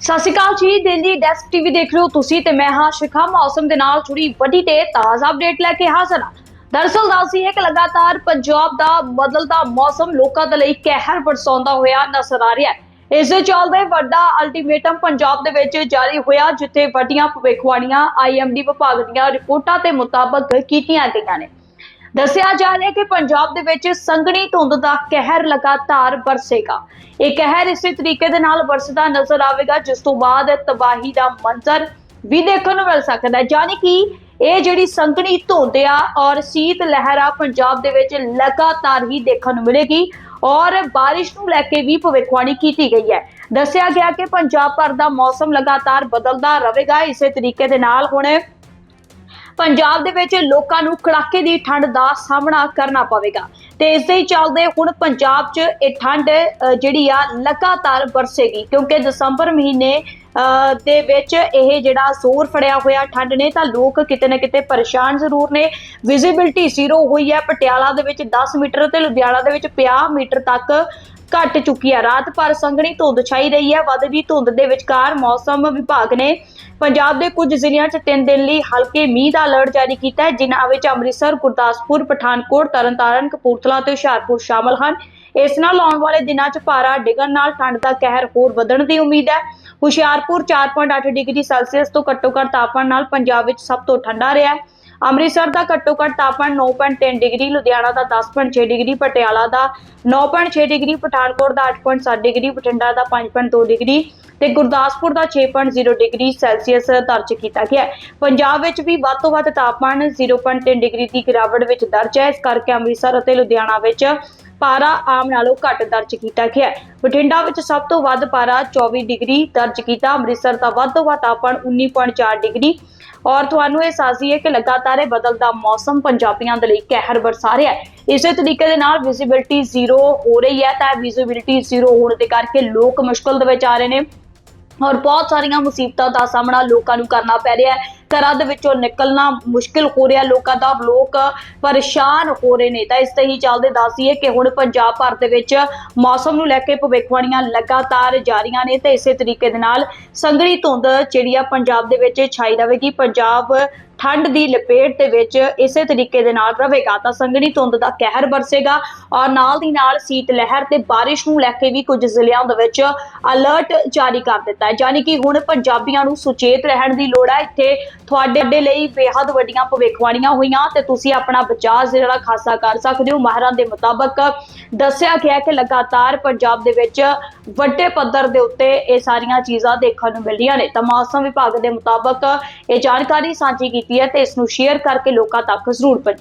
ਸਤਿ ਸ਼੍ਰੀ ਅਕਾਲ ਜੀ Delhi desk TV ਦੇਖ ਰਹੇ ਹੋ ਤੁਸੀਂ ਤੇ ਮੈਂ ਹਾਂ ਸ਼ਿਖਾ। ਮੌਸਮ ਦੇ ਨਾਲ ਜੁੜੀ ਵੱਡੀ ਤੇ ਤਾਜ਼ਾ ਅਪਡੇਟ ਲੈ ਕੇ ਹਾਜ਼ਰ ਹਾਂ। ਦਰਅਸਲ ਦੱਸੀ ਹੈ ਕਿ ਲਗਾਤਾਰ ਪੰਜਾਬ ਦਾ ਬਦਲਦਾ ਮੌਸਮ ਲੋਕਾਂ ਦੇ ਲਈ ਕਹਿਰ ਬਰਸਾਉਂਦਾ ਹੋਇਆ ਨਜ਼ਰ ਆ ਰਿਹਾ ਹੈ। ਇਸ ਦੇ ਚੱਲਦੇ ਵੱਡਾ ਅਲਟੀਮੇਟਮ ਪੰਜਾਬ ਦੇ ਵਿੱਚ ਜਾਰੀ ਹੋਇਆ, ਜਿੱਥੇ ਵੱਡੀਆਂ ਭਵਿੱਖਬਾਣੀਆਂ ਆਈਐਮਡੀ ਵਿਭਾਗ ਦੀਆਂ ਰਿਪੋਰਟਾਂ ਦੇ ਮੁਤਾਬਕ ਕੀਤੀਆਂ ਗਈਆਂ ਨੇ। ਦੱਸਿਆ ਜਾ ਰਿਹਾ ਕਿ ਪੰਜਾਬ ਦੇ ਵਿੱਚ ਸੰਘਣੀ ਧੁੰਦ ਦਾ ਕਹਿਰ ਲਗਾਤਾਰ ਵਰਸੇਗਾ। ਇਹ ਕਹਿਰ ਇਸੇ ਤਰੀਕੇ ਦੇ ਨਾਲ ਬਰਸਦਾ ਨਜ਼ਰ ਆਵੇਗਾ, ਜਿਸ ਤੋਂ ਬਾਅਦ ਤਬਾਹੀ ਦਾ ਮੰਜ਼ਰ ਵੀ ਦੇਖਣ ਨੂੰ ਮਿਲ ਸਕਦਾ ਹੈ। ਯਾਨੀ ਕਿ ਇਹ ਜਿਹੜੀ ਸੰਘਣੀ ਧੁੰਦ ਆ ਔਰ ਸੀਤ ਲਹਿਰ ਆ, ਪੰਜਾਬ ਦੇ ਵਿੱਚ ਲਗਾਤਾਰ ਹੀ ਦੇਖਣ ਨੂੰ ਮਿਲੇਗੀ ਔਰ ਬਾਰਿਸ਼ ਨੂੰ ਲੈ ਕੇ ਵੀ ਭਵਿੱਖਬਾਣੀ ਕੀਤੀ ਗਈ ਹੈ। ਦੱਸਿਆ ਗਿਆ ਕਿ ਪੰਜਾਬ ਭਰ ਦਾ ਮੌਸਮ ਲਗਾਤਾਰ ਬਦਲਦਾ ਰਹੇਗਾ। ਇਸੇ ਤਰੀਕੇ ਦੇ ਨਾਲ ਹੁਣ ਪੰਜਾਬ ਦੇ ਵਿੱਚ ਲੋਕਾਂ ਨੂੰ ਕੜਾਕੇ ਦੀ ਠੰਡ ਦਾ ਸਾਹਮਣਾ ਕਰਨਾ ਪਵੇਗਾ। ਤੇ ਇਸ ਦੇ ਹੀ ਚੱਲਦੇ ਹੁਣ ਪੰਜਾਬ 'ਚ ਇਹ ਠੰਡ ਜਿਹੜੀ ਆ ਲਗਾਤਾਰ ਵਰਸੇਗੀ ਕਿਉਂਕਿ ਦਸੰਬਰ ਮਹੀਨੇ ਅ, ਦੇ ਵਿੱਚ ਇਹ ਜਿਹੜਾ ਜ਼ੋਰ ਫੜਿਆ ਹੋਇਆ ਠੰਡ ਨੇ ਤਾਂ ਲੋਕ ਕਿਤੇ ਨਾ ਕਿਤੇ ਪਰੇਸ਼ਾਨ ਜ਼ਰੂਰ ਨੇ। ਵਿਜ਼ਿਬਿਲਟੀ ਜ਼ੀਰੋ ਹੋਈ ਹੈ। ਪਟਿਆਲਾ ਦੇ ਵਿੱਚ 10 ਮੀਟਰ ਤੇ ਲੁਧਿਆਣਾ ਦੇ ਵਿੱਚ 50 ਮੀਟਰ ਤੱਕ ਘਟ ਚੁੱਕੀ ਹੈ ਰਾਤ ਭਰ ਸੰਘਣੀ ਧੁੰਦ ਛਾਈ ਰਹੀ ਹੈ ਵੱਧਦੀ ਧੁੰਦ ਦੇ ਵਿਚਕਾਰ ਮੌਸਮ ਵਿਭਾਗ ਨੇ ਪੰਜਾਬ ਦੇ ਕੁਝ ਜ਼ਿਲ੍ਹਿਆਂ 'ਚ 3 ਦਿਨ ਲਈ ਹਲਕੇ ਮੀਂਹ ਦਾ ਅਲਰਟ ਜਾਰੀ ਕੀਤਾ ਹੈ, ਜਿਨ੍ਹਾਂ ਵਿੱਚ ਅੰਮ੍ਰਿਤਸਰ, ਗੁਰਦਾਸਪੁਰ, ਪਠਾਨਕੋਟ, ਤਰਨਤਾਰਨ, ਕਪੂਰਥਲਾ ਤੇ ਹੁਸ਼ਿਆਰਪੁਰ ਸ਼ਾਮਲ ਹਨ। ਇਸ ਨਾਲ ਆਉਣ ਵਾਲੇ ਦਿਨਾਂ 'ਚ ਪਾਰਾ ਡਿੱਗਣ ਨਾਲ ਠੰਡ ਦਾ ਕਹਿਰ ਹੋਰ ਵਧਣ ਦੀ ਉਮੀਦ ਹੈ। ਹੁਸ਼ਿਆਰਪੁਰ 4.8 ਡਿਗਰੀ ਸੈਲਸੀਅਸ ਤੋਂ ਘੱਟੋ ਘੱਟ ਤਾਪਮਾਨ ਨਾਲ ਪੰਜਾਬ ਵਿੱਚ ਸਭ ਤੋਂ ਠੰਡਾ ਰਿਹਾ ਹੈ। ਅੰਮ੍ਰਿਤਸਰ ਦਾ ਘੱਟੋ ਘੱਟ ਤਾਪਮਾਨ 9.3 ਡਿਗਰੀ, ਲੁਧਿਆਣਾ ਦਾ 10.6 ਡਿਗਰੀ, ਪਟਿਆਲਾ ਦਾ 9.6 ਡਿਗਰੀ, ਪਠਾਨਕੋਟ ਦਾ 8.7 ਡਿਗਰੀ, ਬਠਿੰਡਾ ਦਾ 5.2 ਡਿਗਰੀ ਤੇ ਗੁਰਦਾਸਪੁਰ ਦਾ 6.0 ਡਿਗਰੀ ਸੈਲਸੀਅਸ ਦਰਜ ਕੀਤਾ ਗਿਆ ਹੈ। ਪੰਜਾਬ ਵਿੱਚ ਵੀ ਵੱਧ ਤੋਂ ਵੱਧ ਤਾਪਮਾਨ 0.3 ਡਿਗਰੀ ਦੀ ਗਿਰਾਵਟ ਵਿੱਚ ਦਰਜ ਹੈ। ਇਸ ਕਰਕੇ ਅੰਮ੍ਰਿਤਸਰ ਅਤੇ ਲੁਧਿਆਣਾ ਵਿੱਚ ਪਾਰਾ ਆਮ ਨਾਲੋਂ ਘੱਟ ਦਰਜ ਕੀਤਾ ਗਿਆ ਹੈ। ਬਠਿੰਡਾ ਵਿੱਚ ਸਭ ਤੋਂ ਵੱਧ ਪਾਰਾ 24 ਡਿਗਰੀ ਦਰਜ ਕੀਤਾ। ਅੰਮ੍ਰਿਤਸਰ ਦਾ ਵੱਧ ਤੋਂ ਵੱਧ ਤਾਪਮਾਨ 19.4 ਡਿਗਰੀ ਔਰ ਤੁਹਾਨੂੰ ਇਹ ਸਾਜ਼ੀ ਹੈ ਕਿ ਲਗਾਤਾਰ ਇਹ ਬਦਲਦਾ ਮੌਸਮ ਪੰਜਾਬੀਆਂ ਦੇ ਲਈ ਕਹਿਰ ਬਰਸਾ ਰਿਹਾ ਹੈ। ਇਸੇ ਤਰੀਕੇ ਦੇ ਨਾਲ ਵਿਜ਼ਿਬਿਲਟੀ ਜ਼ੀਰੋ ਹੋ ਰਹੀ ਹੈ। ਤਾਂ ਵਿਜ਼ਿਬਿਲਟੀ ਜ਼ੀਰੋ ਹੋਣ ਦੇ ਕਰਕੇ ਲੋਕ ਮੁਸ਼ਕਲ ਦੇ ਵਿੱਚ ਆ ਰਹੇ ਨੇ। ਔਰ ਬਹੁਤ ਸਾਰੀਆਂ ਮੁਸੀਬਤਾਂ ਦਾ ਸਾਹਮਣਾ ਲੋਕਾਂ ਨੂੰ ਕਰਨਾ ਪੈ ਰਿਹਾ ਹੈ। ਘਰਾਂ ਦੇ ਵਿੱਚੋਂ ਨਿਕਲਣਾ ਮੁਸ਼ਕਿਲ ਹੋ ਰਿਹਾ, ਲੋਕਾਂ ਦਾ, ਲੋਕ ਪਰੇਸ਼ਾਨ ਹੋ ਰਹੇ ਨੇ। ਤਾਂ ਇਸ ਤੇ ਹੀ ਚੱਲਦੇ ਦੱਸੀਏ ਕਿ ਹੁਣ ਪੰਜਾਬ ਭਰ ਦੇ ਵਿੱਚ ਮੌਸਮ ਨੂੰ ਲੈ ਕੇ ਭਵਿੱਖਬਾਣੀਆਂ ਲਗਾਤਾਰ ਜਾਰੀਆਂ ਨੇ ਤੇ ਇਸੇ ਤਰੀਕੇ ਦੇ ਨਾਲ ਸੰਘਣੀ ਧੁੰਦ ਜਿਹੜੀ ਆ ਪੰਜਾਬ ਦੇ ਵਿੱਚ ਛਾਈ ਰਹੇਗੀ ਪੰਜਾਬ ਠੰਡ ਦੀ ਲਪੇਟ ਦੇ ਵਿੱਚ ਇਸੇ ਤਰੀਕੇ ਦੇ ਨਾਲ ਰਹੇਗਾ ਤਾਂ ਸੰਘਣੀ ਧੁੰਦ ਦਾ ਕਹਿਰ ਬਰਸੇਗਾ ਔਰ ਨਾਲ ਦੀ ਨਾਲ ਸੀਤ ਲਹਿਰ ਤੇ ਬਾਰਿਸ਼ ਨੂੰ ਲੈ ਕੇ ਵੀ ਕੁਝ ਜ਼ਿਲ੍ਹਿਆਂ ਦੇ ਵਿੱਚ ਅਲਰਟ ਜਾਰੀ ਕਰ ਦਿੱਤਾ ਹੈ। ਯਾਨੀ ਕਿ ਹੁਣ ਪੰਜਾਬੀਆਂ ਨੂੰ ਸੁਚੇਤ ਰਹਿਣ ਦੀ ਲੋੜ ਹੈ। ਇੱਥੇ ਤੁਹਾਡੇ ਲਈ ਬੇਹੱਦ ਵੱਡੀਆਂ ਭਵਿੱਖਬਾਣੀਆਂ ਹੋਈਆਂ ਤੇ ਤੁਸੀਂ ਆਪਣਾ ਬਚਾਅ ਜਿਹੜਾ ਖਾਸਾ ਕਰ ਸਕਦੇ ਹੋ। ਮਾਹਰਾਂ ਦੇ ਮੁਤਾਬਕ ਦੱਸਿਆ ਗਿਆ ਕਿ ਲਗਾਤਾਰ ਪੰਜਾਬ ਦੇ ਵਿੱਚ ਵੱਡੇ ਪੱਧਰ ਦੇ ਉੱਤੇ ਇਹ ਸਾਰੀਆਂ ਚੀਜ਼ਾਂ ਦੇਖਣ ਨੂੰ ਮਿਲ ਰਹੀਆਂ ਨੇ। ਤਾਂ ਮੌਸਮ ਵਿਭਾਗ ਦੇ ਮੁਤਾਬਕ ਇਹ ਜਾਣਕਾਰੀ ਸਾਂਝੀ ਕੀਤੀ ਹੈ ਤੇ ਇਸ ਨੂੰ ਸ਼ੇਅਰ ਕਰਕੇ ਲੋਕਾਂ ਤੱਕ ਜ਼ਰੂਰ ਪਹੁੰਚਾਓ।